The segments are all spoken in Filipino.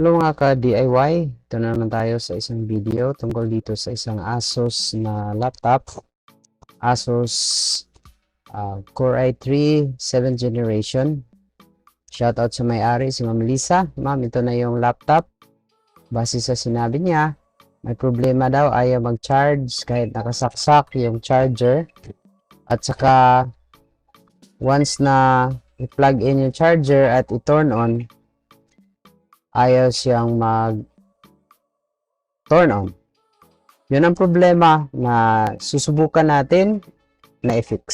Hello mga ka-DIY, ito na naman tayo sa isang video tungkol dito sa isang Asus na laptop. Asus uh, Core i3 7th generation. Shoutout sa may-ari si Ma'am Lisa. Ma'am, ito na yung laptop. Base sa sinabi niya, may problema daw, ayaw mag-charge kahit nakasaksak yung charger. At saka, once na i-plug in yung charger at i-turn on, ayaw siyang mag turn on. Yun ang problema na susubukan natin na i-fix.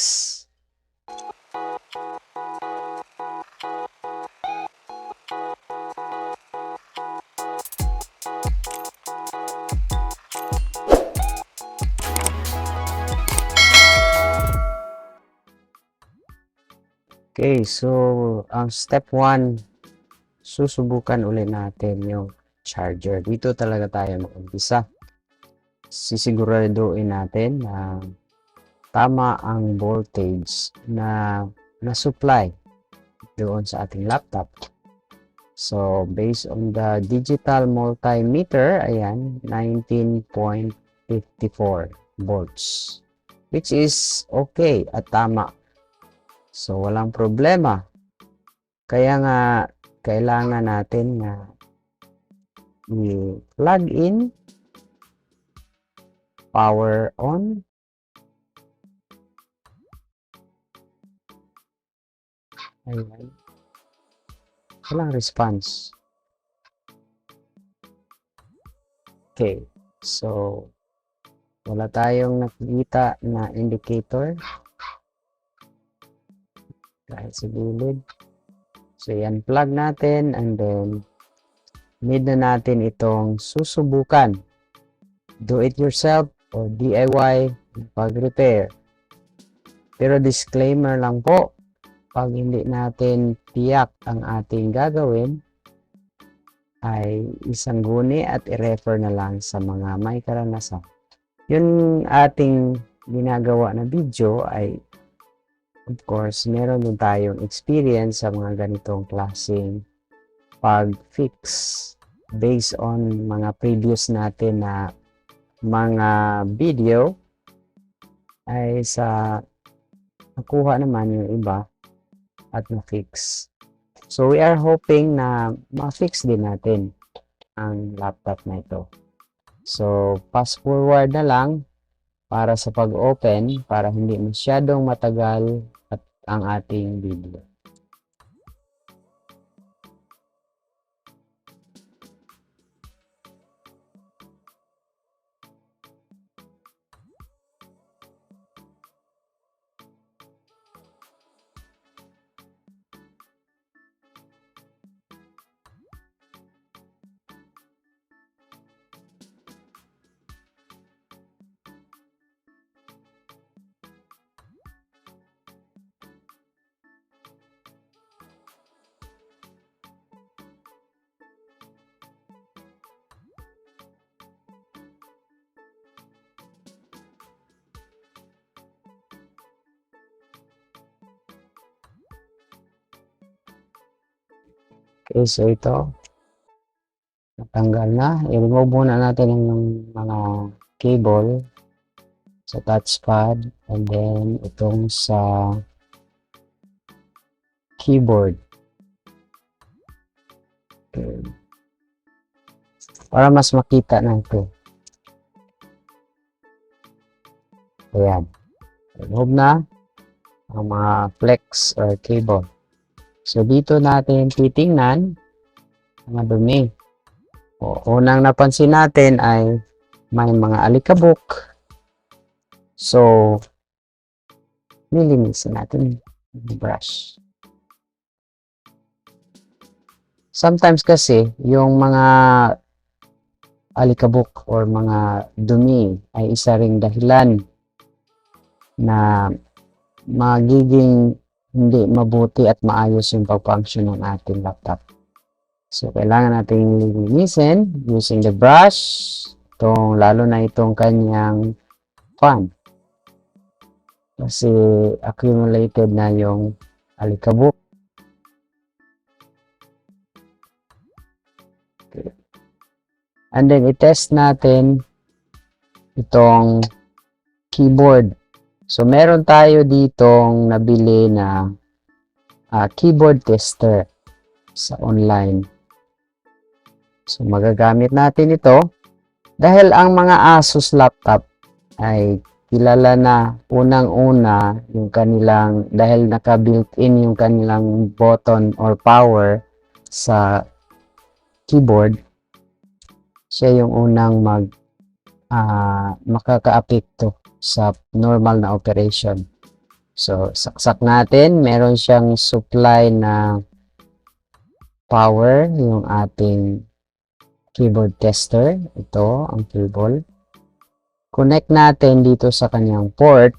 Okay, so ang step 1 susubukan ulit natin yung charger. Dito talaga tayo mag-umpisa. Sisiguraduhin natin na tama ang voltage na na-supply doon sa ating laptop. So, based on the digital multimeter, ayan, 19.54 volts. Which is okay at tama. So, walang problema. Kaya nga, kailangan natin na i-plug in power on. Ayan. Walang response. Okay. So wala tayong nakikita na indicator. Dahil sa gilid So, yan, plug natin and then need na natin itong susubukan. Do it yourself or DIY pag-repair. Pero disclaimer lang po, pag hindi natin tiyak ang ating gagawin, ay isang guni at i-refer na lang sa mga may karanasan. Yung ating ginagawa na video ay of course, meron din tayong experience sa mga ganitong klaseng pag-fix based on mga previous natin na mga video ay sa nakuha naman yung iba at na-fix. So, we are hoping na ma-fix din natin ang laptop na ito. So, fast forward na lang para sa pag-open para hindi masyadong matagal at ang ating video. Okay, so ito. Natanggal na. I-remove muna natin yung mga cable sa touchpad and then itong sa keyboard. Okay. Para mas makita natin. Ayan. Remove na ang mga flex or cable. So, dito natin titingnan mga dumi. O, unang napansin natin ay may mga alikabok. So, nilinisin natin brush. Sometimes kasi, yung mga alikabok or mga dumi ay isa ring dahilan na magiging hindi mabuti at maayos yung pag-function ng ating laptop. So, kailangan natin linisin using the brush, itong, lalo na itong kanyang fan. Kasi accumulated na yung alikabok And then, i-test natin itong keyboard. So, meron tayo ditong nabili na ah, keyboard tester sa online. So, magagamit natin ito dahil ang mga Asus laptop ay kilala na unang-una yung kanilang dahil naka-built-in yung kanilang button or power sa keyboard siya yung unang mag ah, makakaapekto sa normal na operation. So, saksak natin, meron siyang supply na power, yung ating keyboard tester. Ito, ang cable. Connect natin dito sa kanyang port.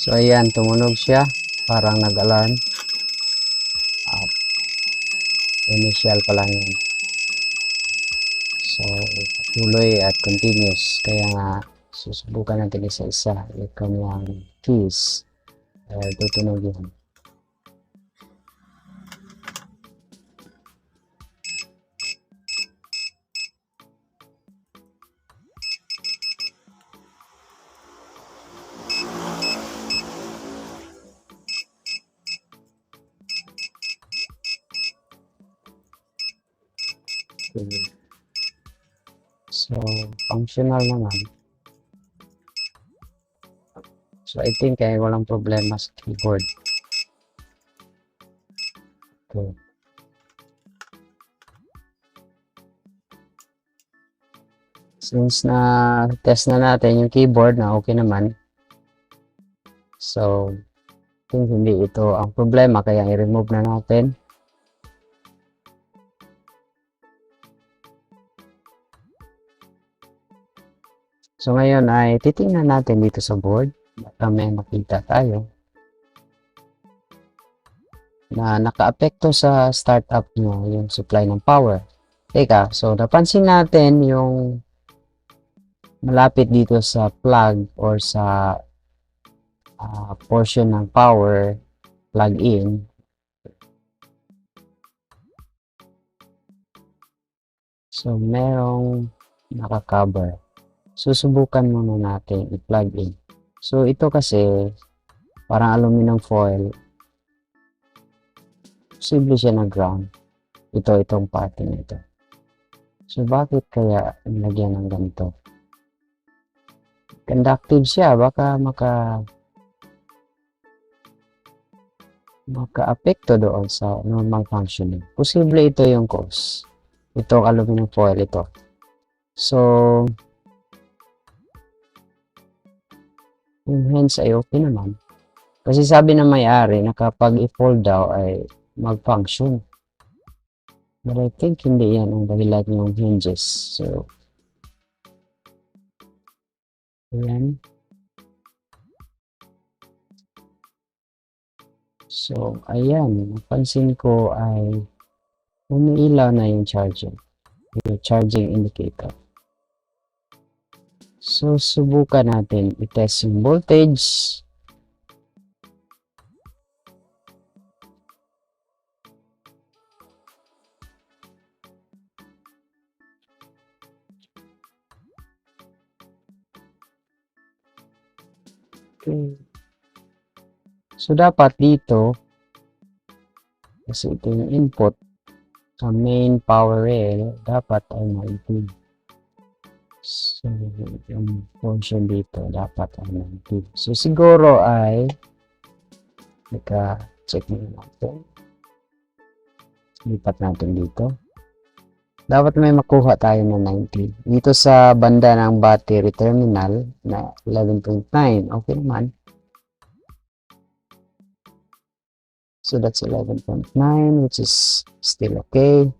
So, ayan, tumunog siya. Parang nag-alarm. Ah, initial pa lang yun. So, tuloy at continuous. Kaya nga, susubukan natin isa-isa yung kanyang keys. Eh, tutunog yun. Okay. So, functional naman. So, I think ay walang problema sa keyboard. Okay. Since na test na natin yung keyboard na okay naman. So, I think hindi ito ang problema kaya i-remove na natin. So ngayon ay titingnan natin dito sa board. Baka may makita tayo na nakaapekto sa startup nyo yung supply ng power. Teka, so napansin natin yung malapit dito sa plug or sa ah, portion ng power plug in. So merong naka-cover susubukan muna natin i-plug in. So, ito kasi, parang aluminum foil, posible siya na ground. Ito, itong parte na ito. So, bakit kaya nilagyan ng ganito? Conductive siya, baka maka maka-apekto doon sa normal functioning. Posible ito yung cause. Itong aluminum foil ito. So, yung hands ay okay naman. Kasi sabi ng may-ari na kapag i-fold daw ay mag-function. But I think hindi yan ang dahilan ng hinges. So, ayan. So, ayan. Napansin ko ay umiilaw na yung charging. Yung charging indicator. So, subukan natin i-test yung voltage. Okay. So, dapat dito, kasi ito yung input sa main power rail, dapat ay 19. So, yung function dito dapat ay 90. So, siguro ay naka-check muna natin. Lipat natin dito. Dapat may makuha tayo na 90. Dito sa banda ng battery terminal na 11.9. Okay naman. So, that's 11.9 which is still okay.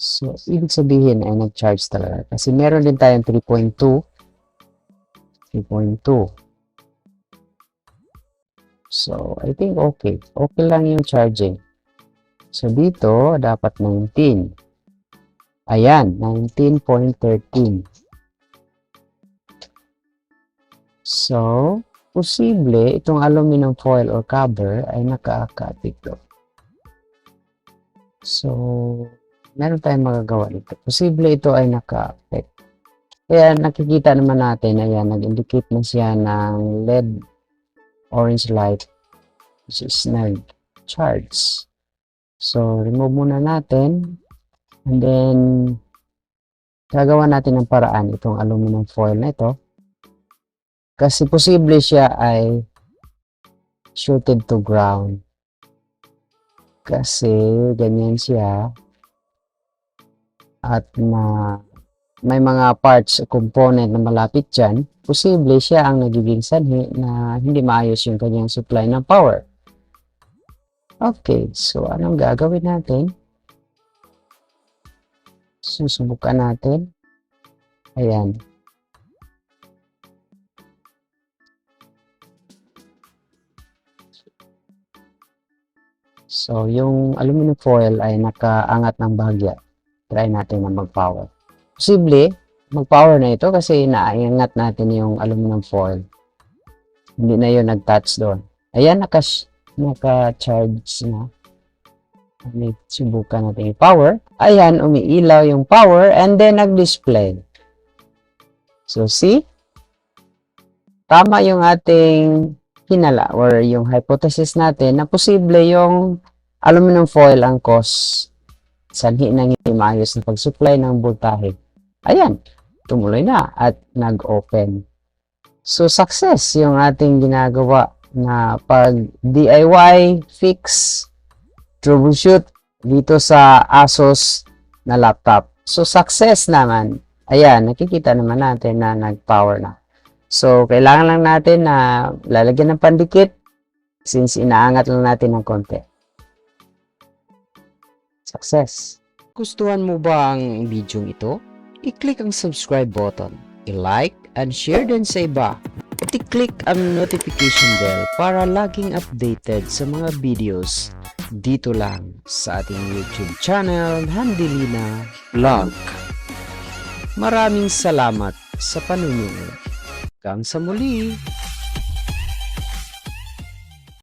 So, ibig sabihin ay nag-charge talaga. Kasi meron din tayong 3.2. 3.2. So, I think okay. Okay lang yung charging. So, dito, dapat 19. Ayan, 19.13. So, posible itong aluminum foil or cover ay nakaakap ito. So, meron tayong magagawa dito. Posible ito ay naka-affect. Kaya nakikita naman natin, ayan, nag-indicate na siya ng LED orange light which is nag-charge. So, remove muna natin and then gagawa natin ng paraan itong aluminum foil na ito kasi posible siya ay shooted to ground. Kasi ganyan siya at na may mga parts o component na malapit dyan, posible siya ang nagiging sanhi na hindi maayos yung kanyang supply ng power. Okay, so anong gagawin natin? Susubukan natin. Ayan. So, yung aluminum foil ay nakaangat ng bahagya. Try natin na mag-power. Posible, mag-power na ito kasi naiangat natin yung aluminum foil. Hindi na yun nag-touch doon. Ayan, naka, naka-charge na. May subukan natin yung power. Ayan, umiilaw yung power and then nag-display. So, see? Tama yung ating hinala or yung hypothesis natin na posible yung aluminum foil ang cause sanhi ng maayos na pag-supply ng voltahe. Ayan, tumuloy na at nag-open. So, success yung ating ginagawa na pag DIY, fix, troubleshoot dito sa Asus na laptop. So, success naman. Ayan, nakikita naman natin na nag-power na. So, kailangan lang natin na lalagyan ng pandikit since inaangat lang natin ng konti. Success! Gustuhan mo ba ang video ito? I-click ang subscribe button, i-like and share din sa iba. At i-click ang notification bell para laging updated sa mga videos dito lang sa ating YouTube channel Handilina Vlog. Maraming salamat sa panunood. Hanggang sa muli!